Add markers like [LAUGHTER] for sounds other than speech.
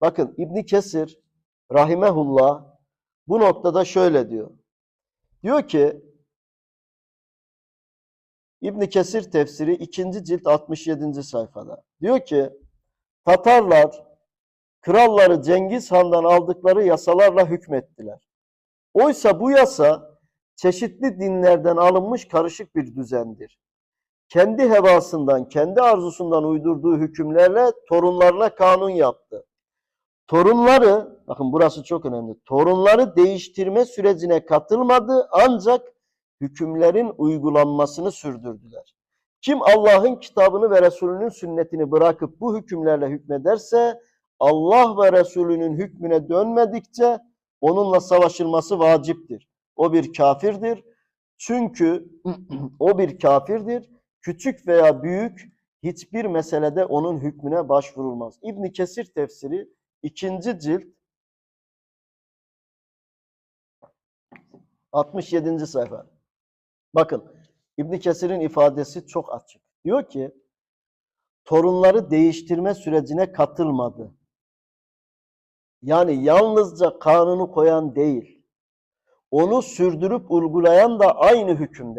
Bakın İbn Kesir rahimehullah bu noktada şöyle diyor. Diyor ki İbn Kesir tefsiri 2. cilt 67. sayfada. Diyor ki Tatarlar kralları Cengiz Han'dan aldıkları yasalarla hükmettiler. Oysa bu yasa çeşitli dinlerden alınmış karışık bir düzendir. Kendi hevasından, kendi arzusundan uydurduğu hükümlerle torunlarına kanun yaptı. Torunları, bakın burası çok önemli, torunları değiştirme sürecine katılmadı ancak hükümlerin uygulanmasını sürdürdüler. Kim Allah'ın kitabını ve Resulünün sünnetini bırakıp bu hükümlerle hükmederse Allah ve Resulünün hükmüne dönmedikçe onunla savaşılması vaciptir. O bir kafirdir. Çünkü [CLEARS THROAT] o bir kafirdir. Küçük veya büyük hiçbir meselede onun hükmüne başvurulmaz. İbn Kesir tefsiri 2. cilt 67. sayfa. Bakın İbn Kesir'in ifadesi çok açık. Diyor ki torunları değiştirme sürecine katılmadı. Yani yalnızca kanunu koyan değil. Onu sürdürüp uygulayan da aynı hükümde.